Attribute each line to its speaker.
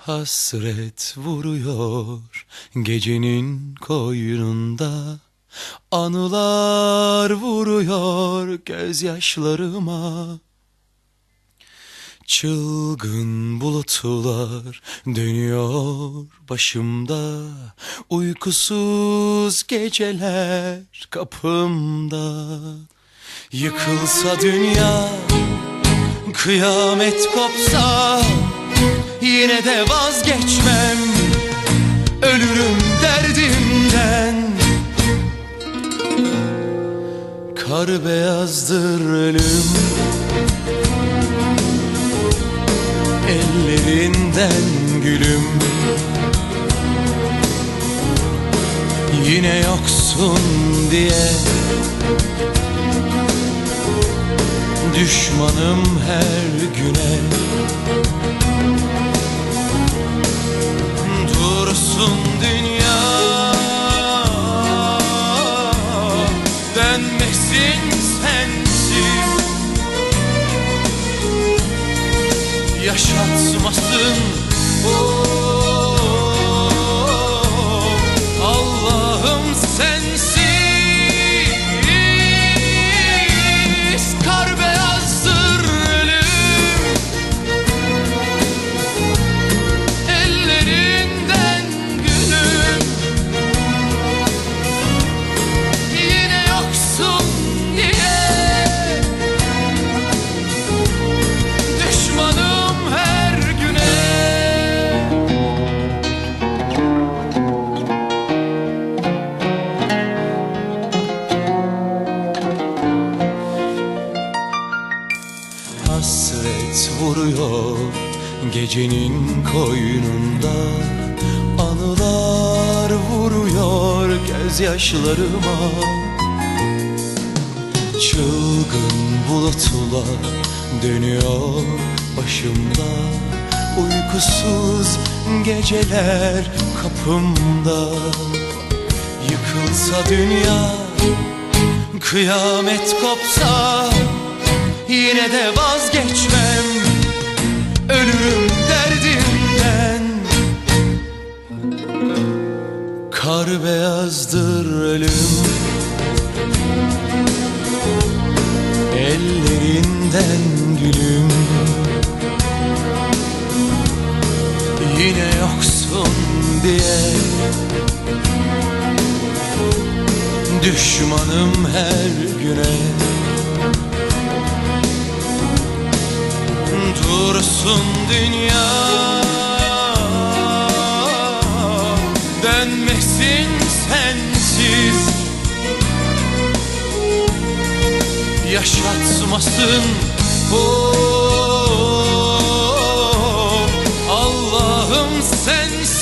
Speaker 1: Hasret vuruyor gecenin koynunda. Anılar vuruyor gözyaşlarıma. Çılgın bulutlar dönüyor başımda. Uykusuz geceler kapımda. Yıkılsa dünya kıyamet kopsa Yine de vazgeçmem. Ölürüm derdimden Kar beyazdır ölüm. Ellerinden gülüm. Yine yoksun diye. Düşmanım her güne Dursun dünya. Dönmesin sensiz Yaşatmasın Vuruyor gecenin koynunda. Anılar vuruyor gözyaşlarıma. Çılgın bulutlar dönüyor başımda. Uykusuz geceler kapımda. Yıkılsa dünya kıyamet kopsa Yine de vazgeçmem Düşmanım her güne. Dursun dünya. Dönmesin sensiz. Yaşatmasın bu. Allah'ım sensiz.